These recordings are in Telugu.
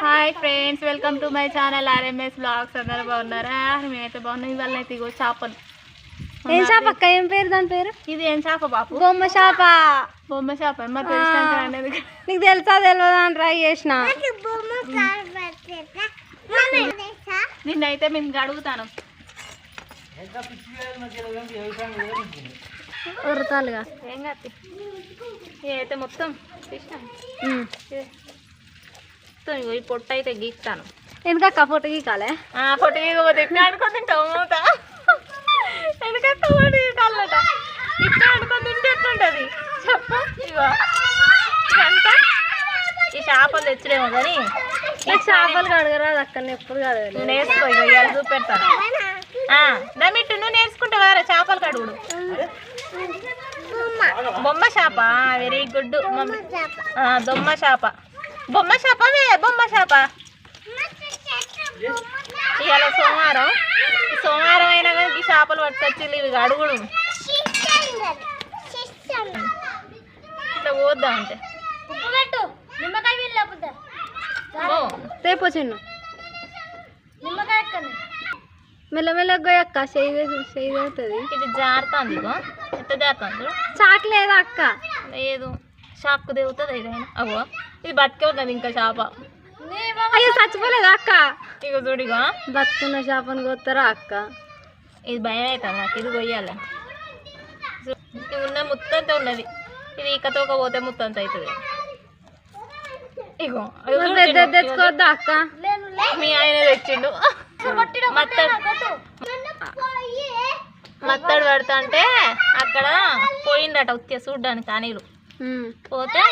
Hi friends welcome to my channel RMS blogs అందరూ బాగున్నారా? మేమైతే బాగున్నాం. ఇవాళ అయితే ఇగో చేపలు ఏం చేప అక్క? ఏం పేరు? దాని పేరు? ఇది ఏం చేప బాపు? బొమ్మ చేప. బొమ్మ చేప. మా తెలిసినాక అనేది? నీకు తెలుసా? తెలియదా అని ట్రై చేసిన. నిన్నైతే మేము గడుగుతాను ఉరతాలుగా. ఏం కాదు. ఇదైతే మొత్తం మొత్తం ఇగో ఈ పొట్టు అయితే గీస్తాను ఎందుకక్క ఫోటో గీకాలే? ఆ పొట్టు గీకపోతే ఎట్లా అనుకొని తింటావు మూత ఎందుకంటే పొట్టు గీకాలట ఇట్లా అనుకొని తింటే ఎట్లుంటుంది? చెప్పు ఇగో. ఇదంతా ఈ చేపలు తెచ్చుడేమో కానీ నాకు చేపలు కడగరాదు అక్క నేను ఎప్పుడు కడగలేదు. నువ్వు నేర్చుకో ఇగో ఇవాళ చూపెడతాను. దమిట్టు నువ్వు నేర్చుకుంటావారా చేపలు కడుగుడు. బొమ్మ. చేప వెరీ గుడ్ దొమ్మ చేప. బొమ్మ చేపవే బొమ్మ చేప ఇవాళ సోమవారం సోమవారం అయినా కానీ ఈ చేపలు పట్టుకొచ్చి ఇవి అడుగుడు ఇట్లా పోద్దాం అంటే రేపు చిన్న మెల్లమెల్లగా అక్క చేయి చేయి అవుతుంది ఇది జారుతుంది ఎంత జారుతుంది. చాకలేదా అక్క లేదు షాక్కు దిగుతుంది ఏదైనా అగో ఇది బతికే ఉన్నది ఇంకా చేప. అయ్యో చచ్చిపోలేదా అక్క? ఇగో చూడిగో బతుకున్న చేపను కొత్తరా అక్క? ఇది భయం అవుతుంది నాకు ఇది కొయ్యాలి. ఇది ఉన్న ముత్తంత ఉన్నది. ఇది ఇక్కతో పోతే ముత్తంత అవుతుంది ఇగో. తెచ్చుకోవద్దా అక్క? మీ ఆయన తెచ్చిండు. మత్తడు మత్తడు పడతా అంటే అక్కడ పోయిండట ఉత్తే చూడ్డానికి అనిలు. ఉమ్. పోతే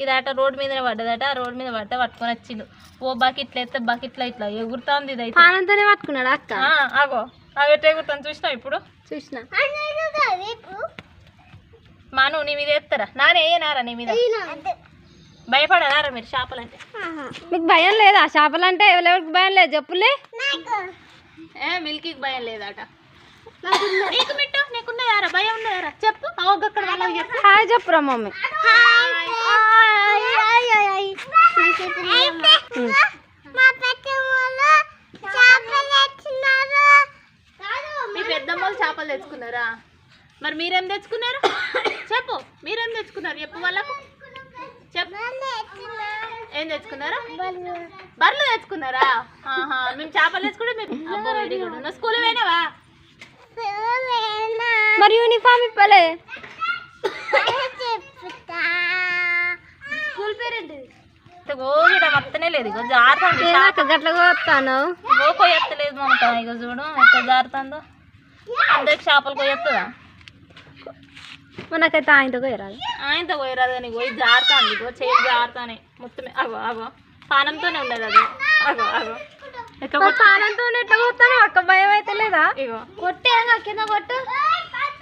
ఇది అట రోడ్ మీదనే పడ్డదట ఆ రోడ్ మీద పడితే పట్టుకొని వచ్చిండు. ఓ బకెట్లు ఎత్తే బకెట్లో ఇట్లా ఎగురుతుంది ఇది అయితే పట్టుకున్నాడా అక్క? ఆ, ఆగో అవి ఎట్ట ఎగురుతాను చూసినావు ఇప్పుడు? చూసిన. మాను నీ మీద ఎత్తారా? నానే వేయనారా నీ మీద? భయపడనారా మీరు చేపలంటే? మీకు భయం లేదా? చేపలంటే ఎవరెవరికి భయం లేదు? చెప్పులే. ఏ మిల్కీకి భయం లేదట. నీకు మిట్టు నీకున్నదారా? భయం ఉన్నదారా? చెప్పు అవగక్కడ వాళ్ళకి చెప్పు. హాయ్ చెప్పురా మమ్మీ. మీ పెద్దమ్మలు చేపలు తెచ్చుకున్నారా? మరి మీరేం తెచ్చుకున్నారు? చెప్పు మీరేం తెచ్చుకున్నారు? చెప్పు వాళ్ళకు. చెప్పు. ఏం తెచ్చుకున్నారా? బర్రెలు తెచ్చుకున్నారా? మేము చేపలు తెచ్చుకుంటే నువ్వు స్కూల్ పోయినావా? మరి యూనిఫామ్ ఇప్పలే మొత్తనే లేదు. జారుతుంది గట్ల మమత. చూడు ఎంత జారుతుందో. అందరికి చేపలు మనకైతే ఆయనతో కొయ్యరాదు ఆయనతో పోయిరాదు కానీ పోయి జారుతాంది. ఇగో చేయి జారుతానే. మొత్తమే అగో అగో. పానంతోనే ఉండదు అది. అగో అగో. పానంతో ఎట్లా కొత్తాను అక్క భయం అయితే లేదా? ఇగో. కొట్టే కింద కొట్టు.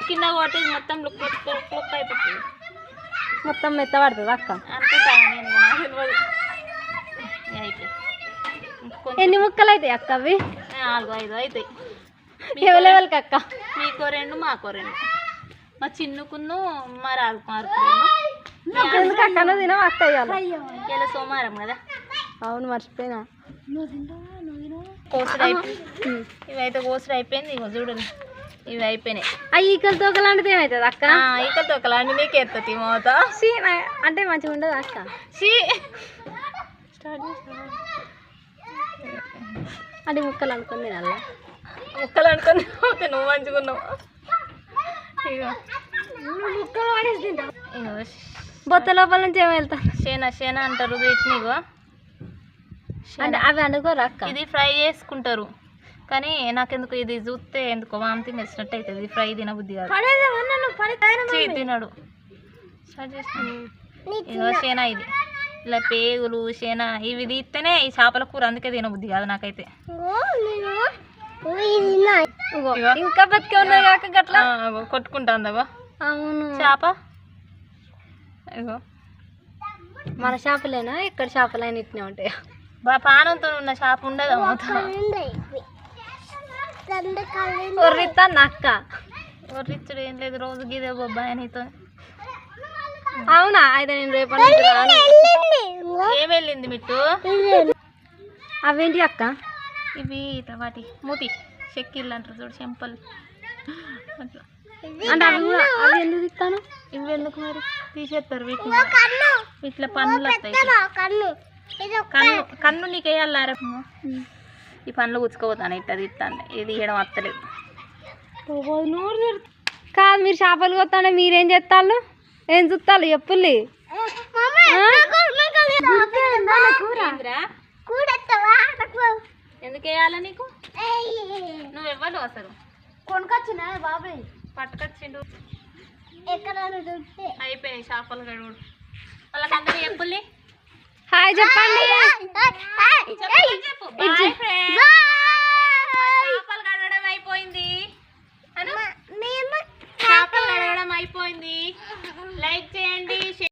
కింద కొట్టి మొత్తం లుక్ లుక్ లుక్ లుక్ అయిపోతుంది. మొత్తం మెత్త పడుతుంది అక్క అనుకుంటా నేను ఇక నాకు తెలియదు ఇక అయిపోయి ఇంకొంచెం ఎన్ని ముక్కలు అవుతాయి అక్క అవి? నాలుగు ఐదు అవుతాయి ఎవరెవరికి అక్క? మీకో రెండు మాకో రెండు. మా చిన్నుకును మా రెండు ఎందుకు తినవు అక్క ఇవ్వాలి ఇలా సోమవారం కదా? అవును మర్చిపోయినా. కోసుడు అయిపోయింది. ఇవైతే కోసుడు అయిపోయింది ఇగో చూడండి. ఇవి అయిపోయినాయి. ఆ ఈకలు తోకలాంటిది ఏమవుతుంది అక్క? ఇకతో ఒకలాంటి నీకు ఎత్తతి మోత. అంటే మంచిగా ఉండదు అక్క? షీ అది ముక్కలు అనుకుని తినాలా? ముక్కలు అనుకొని పోతే నువ్వు మంచుకున్నావు ఇగో. ముక్కలు పడేసి ఇగో. బొత్త లోపల నుంచి ఏమి వెళ్తా. షేన షేన అంటారు వీటిని ఇగో. అంటే అవి అనుకోరు ఇది ఫ్రై చేసుకుంటారు. కానీ నాకెందుకు ఇది చూస్తే ఎందుకో వామిటింగ్ వచ్చినట్టు అవుతుంది ఇది ఫ్రై తినబుద్ధి కాదు. తినడు. శేన ఇది. ఇలా పేగులు శేన ఇవి తీస్తేనే ఈ చేపల కూర అందుకే తినబుద్ధి కాదు నాకైతే. ఇంకా బతికే ఉన్నాయి కాక గట్ల. అగో కొట్టుకుంటాందగో అవును. చేప? ఇగో. మన చేపలేనా? ఇక్కడ చేపలైనా ఇట్నే ఉంటాయి? బా పానంతో ఉన్న చేప ఉండదు మొత్తం? ఒర్రిస్తాను అక్క. రిచ్చుడు ఏం లేదు రోజు గిదే బొబ్బాయి నీతో అవునా? అయితే నేను రాను. ఏం వెళ్ళింది మిట్టు? అవేంటి అక్క? ఇవి వాటి మూతి చెక్కిళ్ళు అంటారు చూడు చెంపలు. అట్లా. అంటే అవి కూడా అవి ఎందుకు ఇస్తాను ఇవి ఎందుకు మరి? తీసేస్తారు వీటిని ఇట్లా పనులు వస్తాయి కన్ను. కన్ను నీకు వేయాలారా ఈ పనులు గుచ్చుకోపోతాను ఇట్లా తిత్తాను ఇది ఇవ్వడం వస్తలేదు కాదు మీరు చేపలు కొత్తాంటే మీరేం చేస్తాళ్ళు ఏం చూస్తాళ్ళు చెప్పుల్లి? ఏందిరా? ఎందుకు వేయాలా నీకు నువ్వు ఇవ్వలు అసలు? కొనుకొచ్చిన బాబాయ్ పట్టుకొచ్చిండు. ఎక్కడ అయిపోయినాయి చేపలు గడువుడు. వాళ్ళకందరూ చెప్పుల్ని. హాయ్ చెప్పండి.